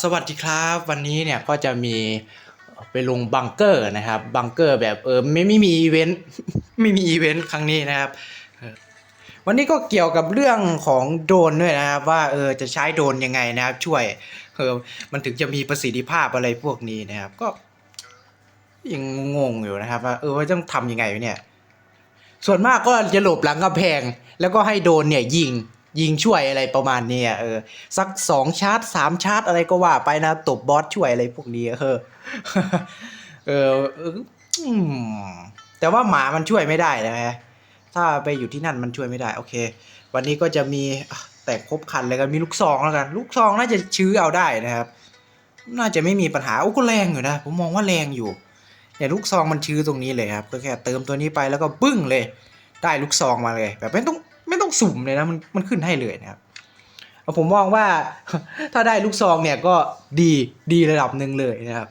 สวัสดีครับวันนี้เนี่ยก็จะมีไปลงบังเกอร์นะครับบังเกอร์แบบเออไม่ไม่มีอีเวนต์ไม่มีอีเวนต์ครั้งนี้นะครับ วันนี้ก็เกี่ยวกับเรื่องของโดนด้วยนะครับว่าเออจะใช้โดนยังไงนะครับ ช่วยเออมันถึงจะมีประสิทธิภาพอะไรพวกนี้นะครับ ก็ยังงงอยู่นะครับว่าเออว่าต้องทำยังไงเนี่ย ส่วนมากก็จะหลบหลังกำแพง แล้วก็ให้โดนเนี่ยยิง ยิงช่วยอะไรประมาณนี้เออสักสองชาร์จสามชาร์จอะไรก็ว่าไปนะตบบอสช่วยอะไรพวกนี้เออเออแต่ว่าหมามันช่วยไม่ได้นะฮะถ้าไปอยู่ที่นั่นมันช่วยไม่ได้โอเค วันนี้ก็จะมีแต่ครบคันเลยกันมีลูกซองแล้วกัน ลูกซองน่าจะชื้อเอาได้นะครับ น่าจะไม่มีปัญหาโอ้ก็แรงอยู่นะผมมองว่าแรงอยู่เนี่ยลูกซองมันชื้อตรงนี้เลยครับก็แค่เติมตัวนี้ไปแล้วก็บึ้งเลย ได้ลูกซองมาเลย แบบไม่ต้อง ต้องสุ่มเลยนะมันมันขึ้นให้เลยนะครับเอาผมมองว่าถ้าได้ลูกซองเนี่ยก็ดีดีระดับหนึ่งเลยนะครับ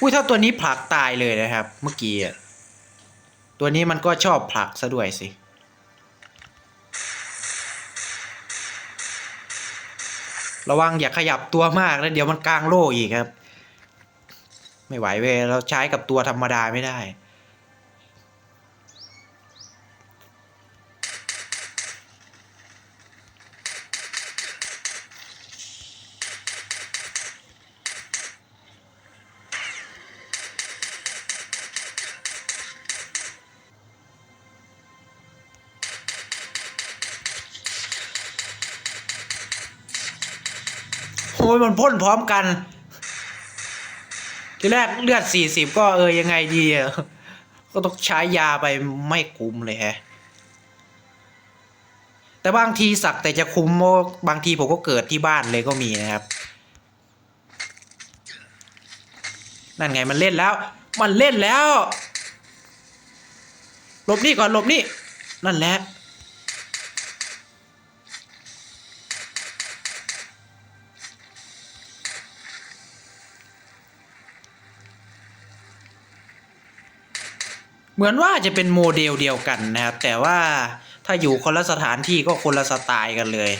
อุ้ยถ้าตัวนี้ผลักตายเลยนะครับ เมื่อกี้อะ ตัวนี้มันก็ชอบผลักซะด้วยสิ ระวังอย่าขยับตัวมากนะเดี๋ยวมันกลางโล่อีกครับ ไม่ไหวเว้ยเราใช้กับตัวธรรมดาไม่ได้ อ้ยมันพ่นพร้อมกัน ทีแรกเลือดสี่สิบก็เออยังไงดีอะก็ต้องใช้ยาไปไม่คุ้มเลยฮะ แต่บางทีสักแต่จะคุ้มบางทีผมก็เกิดที่บ้านเลยก็มีนะครับ นั่นไงมันเล่นแล้ว มันเล่นแล้วหลบนี่ก่อนหลบนี่ นั่นแหละ เหมือนว่าจะเป็นโมเดลเดียวกันนะครับ แต่ว่าถ้าอยู่คนละสถานที่ก็คนละสไตล์กันเลย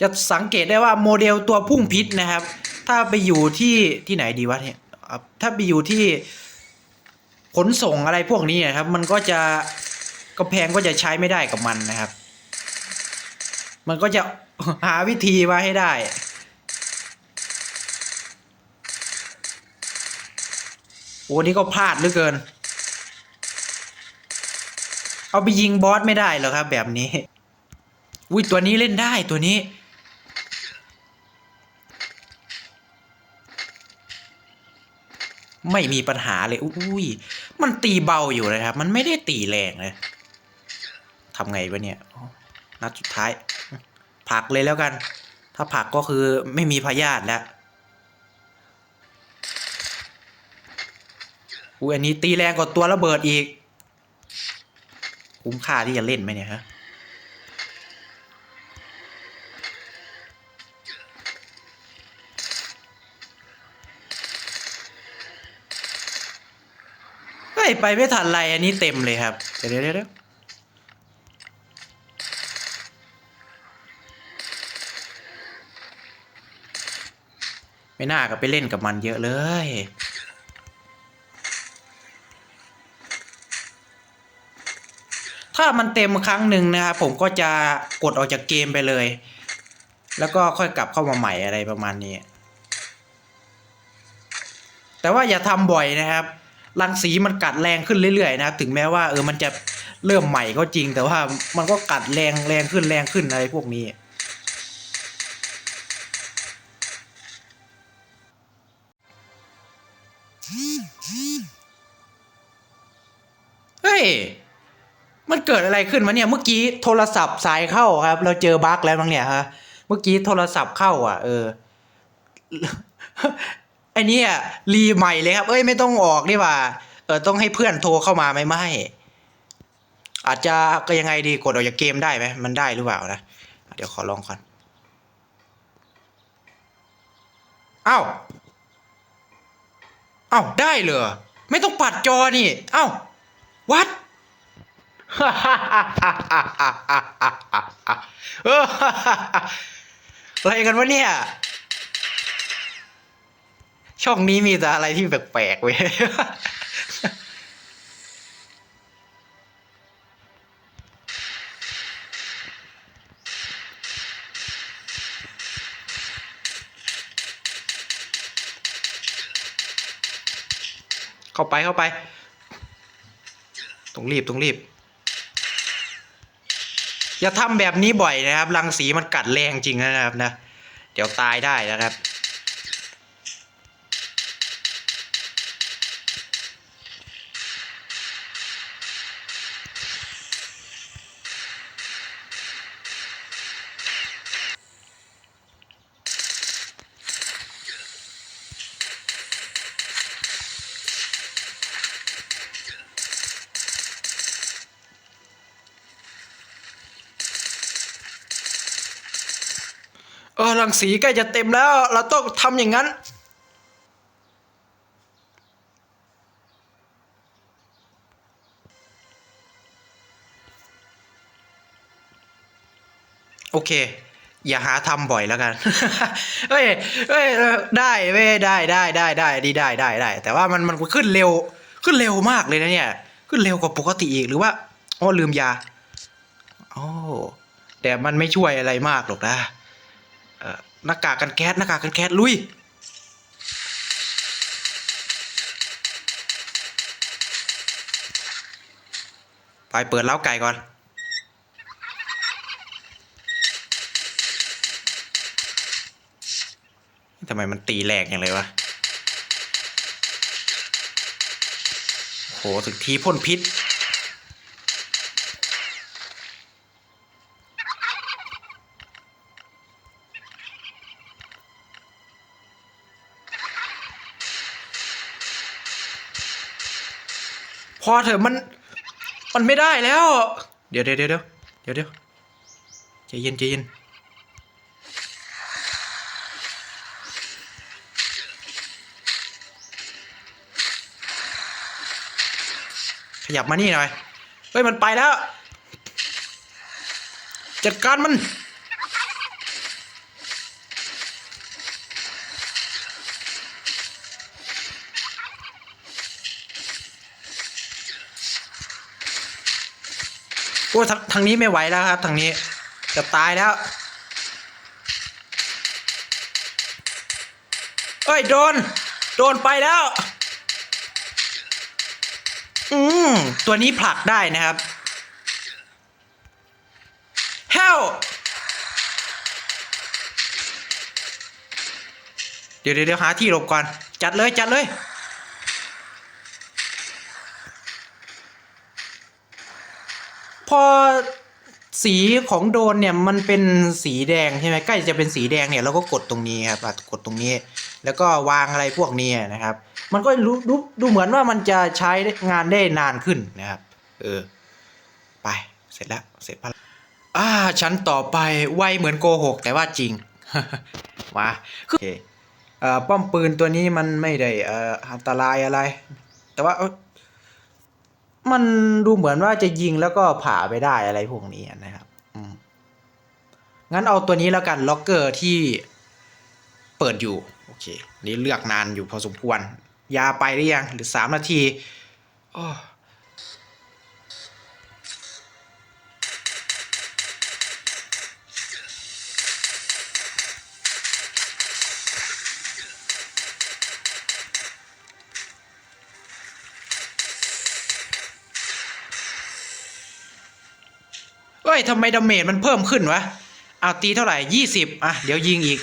จะสังเกตได้ว่าโมเดลตัวพุ่งพิษนะครับ ถ้าไปอยู่ที่ที่ไหนดีวะเนี่ยถ้าไปอยู่ที่ขนส่งอะไรพวกนี้นะครับ มันก็จะกระแพงก็จะใช้ไม่ได้กับมันนะครับ มันก็จะหาวิธีมาให้ได้ โอ้นี่ก็พลาดเหลือเกิน เอาไปยิงบอสไม่ได้เหรอครับ แบบนี้อุ้ยตัวนี้เล่นได้ตัวนี้ ไม่มีปัญหาเลยอุ้ยมันตีเบาอยู่นะครับ มันไม่ได้ตีแรงเลยทำไงวะเนี่ยนัดสุดท้าย ผักเลยแล้วกัน ถ้าผักก็คือไม่มีพยาธิแล้ว อุ้ยอันนี้ตีแรงกว่าตัวระเบิดอีก คุ้มค่าที่จะเล่นไหมเนี่ยฮะไปไม่ทันไรอันนี้เต็มเลยครับ เดี๋ยวเดี๋ยวเดี๋ยวไม่น่ากับไปเล่นกับมันเยอะเลย ถ้ามันเต็มครั้งหนึ่งนะครับผมก็จะกดออกจากเกมไปเลย แล้วก็ค่อยกลับเข้ามาใหม่อะไรประมาณนี้ แต่ว่าอย่าทำบ่อยนะครับรังสีมันกัดแรงขึ้นเรื่อยๆนะครับถึงแม้ว่าเออมันจะเริ่มใหม่ก็จริง แต่ว่ามันก็กัดแรงแรงขึ้นแรงขึ้นอะไรพวกนี้ มันเกิดอะไรขึ้นวะเนี่ย เมื่อกี้โทรศัพท์สายเข้าครับ เราเจอบั๊กแล้วมั้งเนี่ยฮะ เมื่อกี้โทรศัพท์เข้า อะ เออไอเนี่ยรีใหม่เลยครับ เอ้ยไม่ต้องออกนี่ว่า เออต้องให้เพื่อนโทรเข้ามาไหมไม่ อาจจะก็ยังไงดีกดออกจากเกมได้ไหมมันได้หรือเปล่านะ เดี๋ยวขอลองก่อน อ้าว อ้าวได้เหรอ ไม่ต้องปัดจอนี่เอ้าวัด อะไรกันวะเนี่ย ช่องนี้มีแต่อะไรที่แปลกๆเว้ยเข้าไปเข้าไป ต้องรีบต้องรีบ อย่าทำแบบนี้บ่อยนะครับ รังสีมันกัดแรงจริงนะครับนะ เดี๋ยวตายได้นะครับ รังสีใกล้จะเต็มแล้ว เราต้องทำอย่างนั้น โอเค อย่าหาทำบ่อยแล้วกัน เฮ้ยเฮ้ยได้เว้ยได้ได้ได้ได้ดีได้ได้ได้ แต่ว่ามันมันขึ้นเร็ว ขึ้นเร็วมากเลยนะเนี่ย ขึ้นเร็วกว่าปกติอีกหรือว่าอ๋อลืมยาโอ้แต่มันไม่ช่วยอะไรมากหรอกนะ หน้ากากกันแก๊สหน้ากากกันแก๊สลุยไปเปิดเล้าไก่ก่อน ทำไมมันตีแรงอย่างเลยวะ โหถึงทีพ่นพิษ พอเถอะมัน มันไม่ได้แล้ว เดี๋ยวเดี๋ยวเดี๋ยวเดี๋ยวเดี๋ยวใจเย็นใจเย็นขยับมานี่หน่อย เฮ้ย มันไปแล้ว จัดการมัน โอ้ทางทางนี้ไม่ไหวแล้วครับ ทางนี้ จะตายแล้วเอ้ยโดน โดนไปแล้ว อืมตัวนี้ผลักได้นะครับ Help เดี๋ยวเดี๋ยวเดี๋ยวหาที่หลบก่อน จัดเลยจัดเลย พอสีของโดนเนี่ยมันเป็นสีแดงใช่ไหมใกล้จะเป็นสีแดงเนี่ยเราก็กดตรงนี้ครับกดตรงนี้ แล้วก็วางอะไรพวกนี้นะครับ มันก็รู้ดูดูเหมือนว่ามันจะใช้งานได้นานขึ้นนะครับเออไปเสร็จแล้วเสร็จพันอ่าชั้นต่อไปไวเหมือนโกหก แต่ว่าจริงมาโอเคเอ่อป้อมปืนตัวนี้มันไม่ได้อ่ออันตรายอะไร แต่ว่า มันดูเหมือนว่าจะยิงแล้วก็ผ่าไปได้อะไรพวกนี้นะครับงั้นเอาตัวนี้แล้วกันล็อกเกอร์ที่เปิดอยู่ โอเค นี่เลือกนานอยู่พอสมควร ยาไปหรือยังหรือสามนาที เอ้ยทำไมดาเมจมันเพิ่มขึ้นวะ เอาตีเท่าไหร่ยี่สิบอะ เดี๋ยวยิงอีก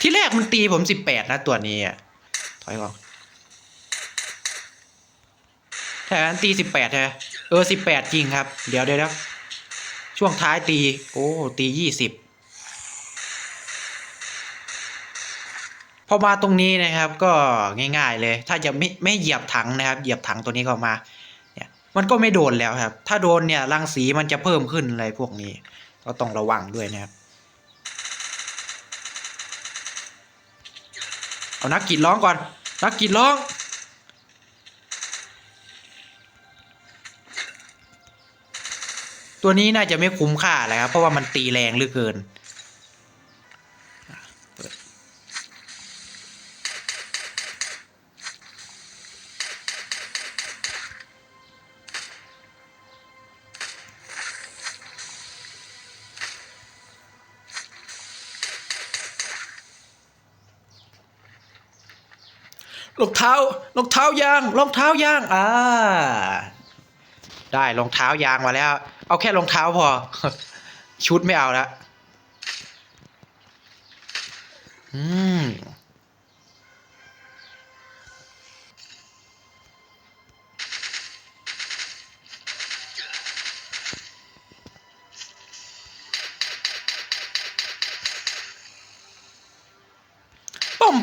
ที่แรกมันตีผมสิบแปดนะตัวนี้อะ ถอยก่อนแทนตีสิบแปดใช่เออสิบแปดจริงครับ เดี๋ยวเดี๋ยวเดี๋ยวช่วงท้ายตี โอ้ ตียี่สิบ พอมาตรงนี้นะครับ ก็ง่ายๆเลย ถ้าจะไม่ไม่เหยียบถังนะครับ เหยียบถังตัวนี้ก็มาเนี่ยมันก็ไม่โดนแล้วครับ ถ้าโดนเนี่ยรังสีมันจะเพิ่มขึ้นอะไรพวกนี้ ก็ต้องระวังด้วยนะครับเอานักกีดร้องก่อน นักกีดร้องตัวนี้น่าจะไม่คุ้มค่าเลยครับเพราะว่ามันตีแรงเหลือเกิน รองเท้ารองเท้ายางรองเท้ายางอ่าได้รองเท้ายางมาแล้ว เอาแค่รองเท้าพอ ชุดไม่เอาละอืม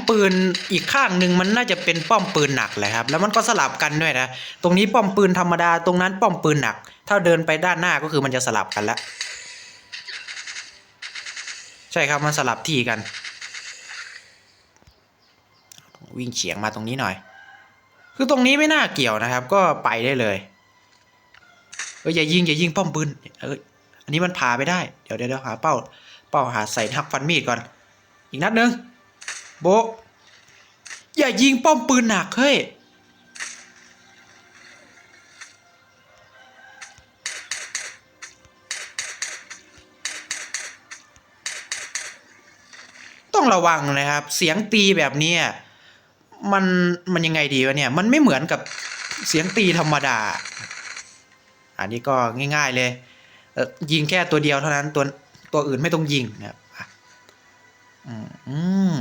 ปืนอีกข้างหนึ่งมันน่าจะเป็นป้อมปืนหนักแหละครับ แล้วมันก็สลับกันด้วยนะ ตรงนี้ป้อมปืนธรรมดา ตรงนั้นป้อมปืนหนัก ถ้าเดินไปด้านหน้าก็คือมันจะสลับกันละใช่ครับมันสลับที่กัน วิ่งเฉียงมาตรงนี้หน่อย คือตรงนี้ไม่น่าเกี่ยวนะครับ ก็ไปได้เลยเอออย่ายิงอย่ายิงป้อมปืนเอออันนี้มันพาไปได้ เดี๋ยวเดี๋ยวเดี๋ยวหาเป้า เป้าหาใส่ทักฟันมีดก่อน อีกนัดหนึ่ง โบอย่ายิงป้อมปืนหนักเฮ้ย ต้องระวังนะครับ เสียงตีแบบนี้มันมันยังไงดีวะเนี่ย มันไม่เหมือนกับเสียงตีธรรมดา อันนี้ก็ง่ายๆเลยเออยิงแค่ตัวเดียวเท่านั้นตัวตัวอื่นไม่ต้องยิงนะครับอืมอืม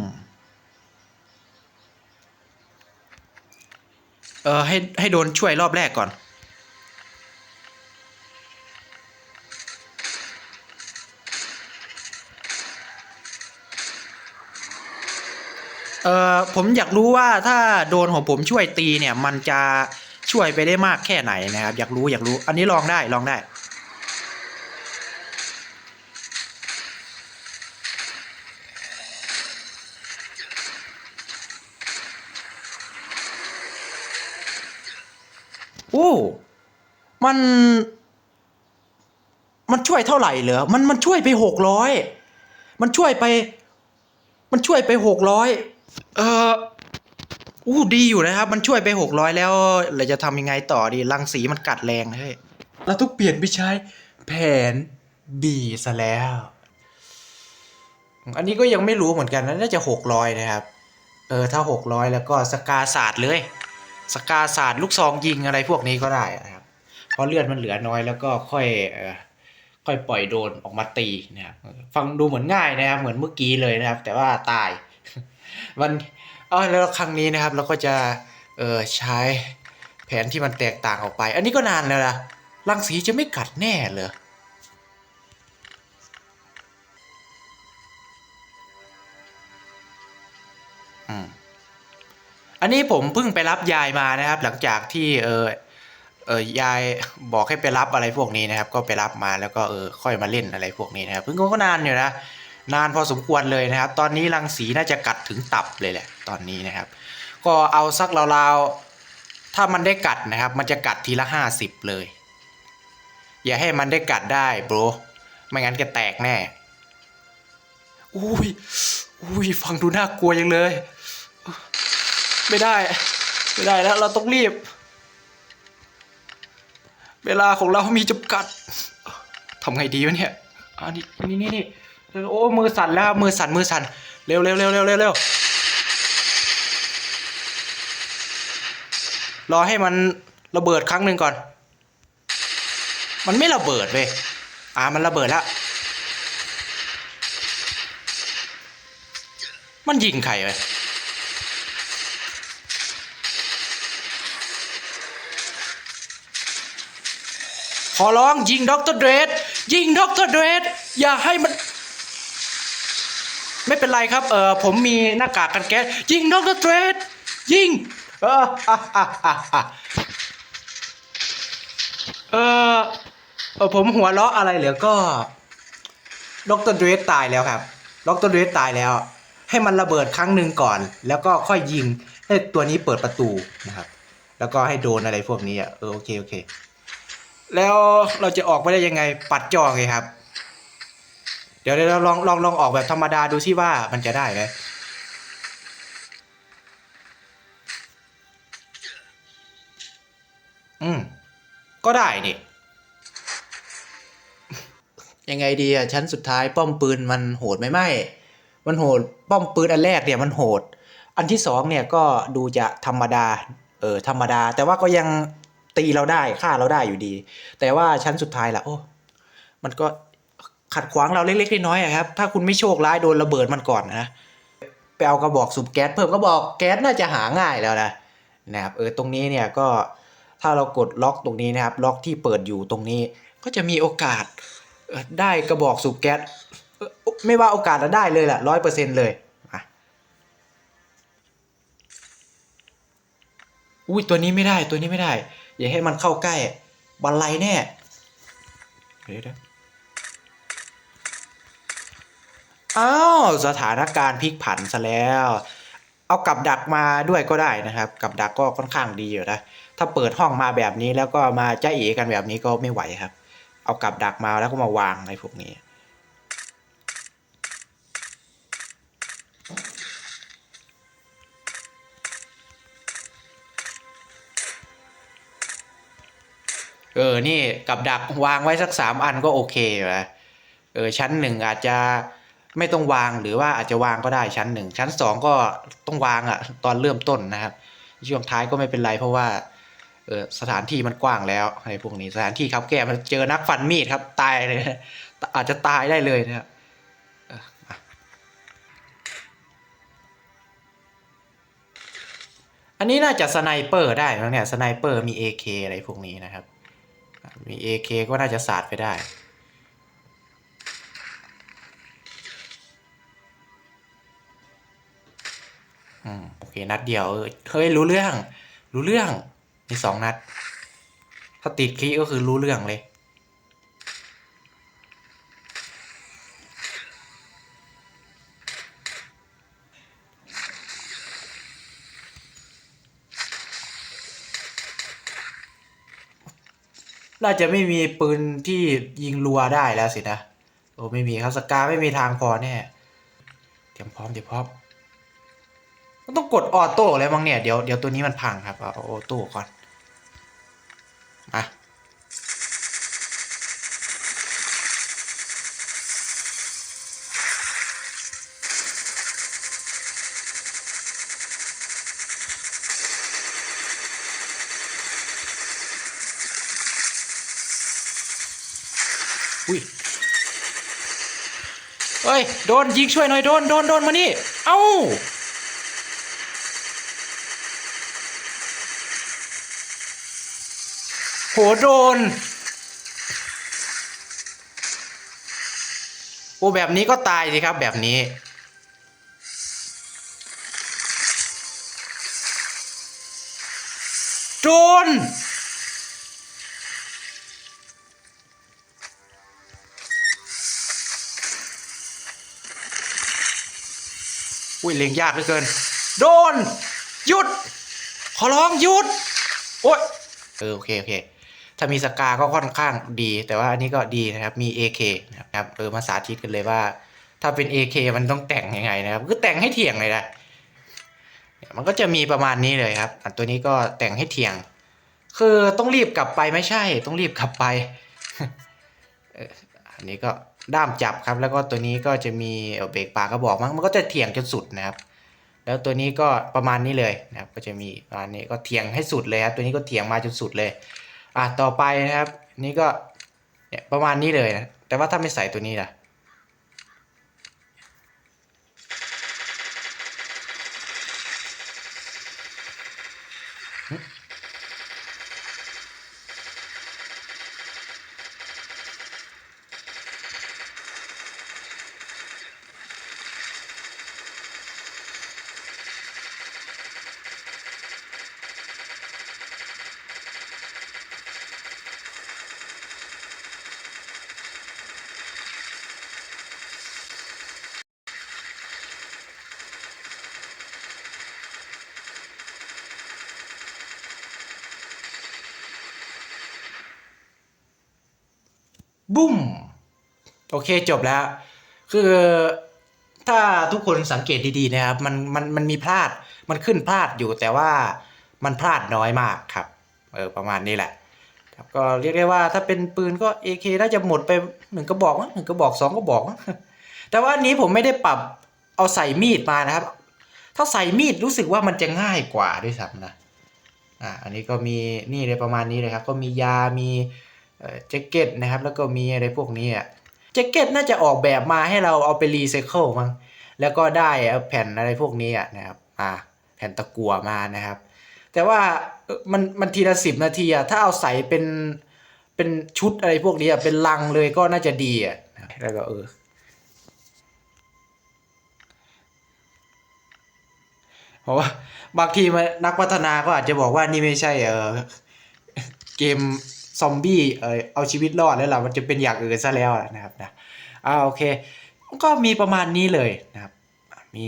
เออให้ให้โดนช่วยรอบแรกก่อน เออผมอยากรู้ว่าถ้าโดนของผมช่วยตีเนี่ย มันจะช่วยไปได้มากแค่ไหนนะครับ อยากรู้อยากรู้ อันนี้ลองได้ลองได้ โอ้ มันมันช่วยเท่าไหร่เหรอ มันมันช่วยไปหกร้อย มันช่วยไป มันช่วยไปหกร้อย เอออู้ดีอยู่นะครับ มันช่วยไปหกร้อยแล้วเราจะทำยังไงต่อดี รังสีมันกัดแรงเฮ้ย เราต้องเปลี่ยนไปใช้แผน B ซะแล้ว อันนี้ก็ยังไม่รู้เหมือนกันนะน่าจะหกร้อยนะครับ เออ ถ้าหกร้อยแล้วก็สกาศาสตร์เลย สกาศาสตร์ลูกซองยิงอะไรพวกนี้ก็ได้นะครับ เพราะเลือดมันเหลือน้อยแล้วก็ค่อยเออค่อยปล่อยโดนออกมาตีนะครับฟังดูเหมือนง่ายนะครับ เหมือนเมื่อกี้เลยนะครับ แต่ว่าตายมันเออแล้วครั้งนี้นะครับ เราก็จะเออใช้แผนที่มันแตกต่างออกไป อันนี้ก็นานแล้วนะรังสีจะไม่กัดแน่เหรออืมอันนี้ผมเพิ่งไปรับยายมานะครับ หลังจากที่เออ เออยายบอกให้ไปรับอะไรพวกนี้นะครับ ก็ไปรับมาแล้วก็เออค่อยมาเล่นอะไรพวกนี้นะครับเพิ่งก็นานอยู่นะนานพอสมควรเลยนะครับ ตอนนี้รังสีน่าจะกัดถึงตับเลยแหละตอนนี้นะครับ ก็เอาสักราวๆถ้ามันได้กัดนะครับ มันจะกัดทีละห้าสิบเลย อย่าให้มันได้กัดได้โบรไม่งั้นแกแตกแน่อุ้ยอุ้ยฟังดูน่ากลัวยังเลย ไม่ได้ ไม่ได้แล้วเราต้องรีบ เวลาของเรามีจำกัดทำไงดีวะเนี่ยอันนี้นี่นี่นี่โอ้มือสั่นแล้วมือสั่นมือสั่นเร็วเร็วเร็วเร็วเร็วเร็วรอให้มันระเบิดครั้งหนึ่งก่อน มันไม่ระเบิดเว้ยอ่ามันระเบิดแล้วมันยิงใครเว้ย ขอร้องยิงด็อกเตอร์เดรดยิงด็อกเตอร์เดรดอย่าให้มัน ไม่เป็นไรครับ เออผมมีหน้ากากกันแก๊สยิงดรเทรดยิง เอออะอะอะอะเออเออผมหัวเราะอะไรเหลือก็ด็อกเตอร์เดรสตายแล้วครับด็อกเตอร์เดรสตายแล้ว ให้มันระเบิดครั้งหนึ่งก่อน แล้วก็ค่อยยิงให้ตัวนี้เปิดประตูนะครับ แล้วก็ให้โดนอะไรพวกนี้อะเออโอเคโอเค แล้วเราจะออกไปได้ยังไงปัดจอไงครับ เดี๋ยวเราลองลองลองออกแบบธรรมดาดูซิว่ามันจะได้ไหมอืม ก็ได้นี่ ยังไงดีอะชั้นสุดท้ายป้อมปืนมันโหดไหมไม่มันโหด ป้อมปืนอันแรกเนี่ยมันโหด อันที่สองเนี่ยก็ดูจะธรรมดา เออธรรมดา แต่ว่าก็ยัง ตีเราได้ฆ่าเราได้อยู่ดี แต่ว่าชั้นสุดท้ายล่ะโอ้มันก็ขัดขวางเราเล็กๆน้อยๆครับ ถ้าคุณไม่โชคร้ายโดนระเบิดมันก่อนนะไปเอากระบอกสูบแก๊สเพิ่มกระบอกแก๊สน่าจะหาง่ายแล้วนะนะครับเออตรงนี้เนี่ยก็ถ้าเรากดล็อกตรงนี้นะครับ ล็อกที่เปิดอยู่ตรงนี้ ก็จะมีโอกาสได้กระบอกสูบแก๊สไม่ว่าโอกาสจะได้เลยแหละร้อยเปอร์เซ็นต์เลยอุ้ยตัวนี้ไม่ได้ตัวนี้ไม่ได้ อย่าให้มันเข้าใกล้บันไลแน่เดี๋ยวอ้าวสถานการณ์พลิกผันซะแล้ว เอากับดักมาด้วยก็ได้นะครับ กับดักก็ค่อนข้างดีอยู่นะถ้าเปิดห้องมาแบบนี้แล้วก็มาจ้าเอกันแบบนี้ก็ไม่ไหวครับ เอากับดักมาแล้วก็มาวางในพวกนี้ เออ นี่กับดักวางไว้สักสามอันก็โอเคอยู่นะเออ ชั้นหนึ่งอาจจะไม่ต้องวางหรือว่าอาจจะวางก็ได้ชั้นหนึ่งชั้นสองก็ต้องวางอะ่ะตอนเริ่มต้นนะครับ ช่วงท้ายก็ไม่เป็นไรเพราะว่าเออสถานที่มันกว้างแล้วอะไรพวกนี้สถานที่ครับแก้มันเจอนักฟันมีดครับตายเลยอาจจะตายได้เลยนะครับอันนี้น่าจะสไนเปอร์ได้มั้งเนี่ยสไนเปอร์มี AK อะไรพวกนี้นะครับ มี AK ก็น่าจะสาดไปได้ อืม โอเค นัดเดียวเฮ้ย รู้เรื่อง รู้เรื่อง มีสองนัด ถ้าติดคีก็คือรู้เรื่องเลย น่าจะไม่มีปืนที่ยิงรัวได้แล้วสินะโอ้ไม่มีครับสกาไม่มีทางพอแน่เตรียมพร้อมเตรียมพร้อมมันต้องกดออโต้แล้วมั้งเนี่ยเดี๋ยวเดี๋ยวตัวนี้มันพังครับเอาออโต้ก่อน อุ้ยเฮ้ย โดนยิงช่วยหน่อย โดน โดน โดน มานี่ เอ้า โห โดน โอ้แบบนี้ก็ตายสิครับแบบนี้ โดน อุ้ยเล็งยากเหลือเกิน โดน หยุด ขอร้องหยุด โอ้ยเออโอเคโอเค ถ้ามีสกาก็ค่อนข้างดี แต่ว่าอันนี้ก็ดีนะครับ มี AK นะครับเออมาสาธิตกันเลยว่า ถ้าเป็น AK มันต้องแต่งยังไงนะครับ ก็แต่งให้เถียงเลยนะเนี่ยมันก็จะมีประมาณนี้เลยครับ อันตัวนี้ก็แต่งให้เถียง คือต้องรีบกลับไปไม่ใช่ ต้องรีบกลับไปอันนี้ก็ ด้ามจับครับ แล้วก็ตัวนี้ก็จะมีเบรกปากกระบอกมั้งมันก็จะเถียงจนสุดนะครับ แล้วตัวนี้ก็ประมาณนี้เลยนะครับ ก็จะมีประมาณนี้ก็เถียงให้สุดเลยครับตัวนี้ก็เถียงมาจนสุดเลยอะต่อไปนะครับ นี่ก็เนี่ยประมาณนี้เลยนะแต่ว่าถ้าไม่ใส่ตัวนี้ล่ะ บุ้ม โอเคจบแล้ว คือถ้าทุกคนสังเกตดีๆนะครับ มันมันมันมีพลาด มันขึ้นพลาดอยู่แต่ว่ามันพลาดน้อยมากครับ เออประมาณนี้แหละ ครับก็เรียกได้ว่าถ้าเป็นปืนก็ AK น่าจะหมดไปหนึ่งกระบอกหนึ่งกระบอกสองกระบอก แต่ว่าอันนี้ผมไม่ได้ปรับเอาใส่มีดมานะครับ ถ้าใส่มีดรู้สึกว่ามันจะง่ายกว่าด้วยซ้ำนะ อ่า อันนี้ก็มีนี่เลยประมาณนี้เลยครับ ก็มียา มี แจ็คเก็ตนะครับ แล้วก็มีอะไรพวกนี้อะแจ็คเก็ตน่าจะออกแบบมาให้เราเอาไปรีไซเคิลมั้งแล้วก็ได้อาแผ่นอะไรพวกนี้อะนะครับอ่าแผ่นตะกั่วมานะครับ แต่ว่ามันมันทีละสิบนาทีอะถ้าเอาใส่เป็นเป็นชุดอะไรพวกนี้อะเป็นลังเลยก็น่าจะดีอะแล้วก็เออเพราะว่าบางทีมันนักพัฒนาก็อาจจะบอกว่านี่ไม่ใช่เออเกม ซอมบี้เออเอาชีวิตรอดแล้วล่ะมันจะเป็นอย่างอื่นซะแล้วนะครับนะอ่าโอเคก็มีประมาณนี้เลยนะครับมี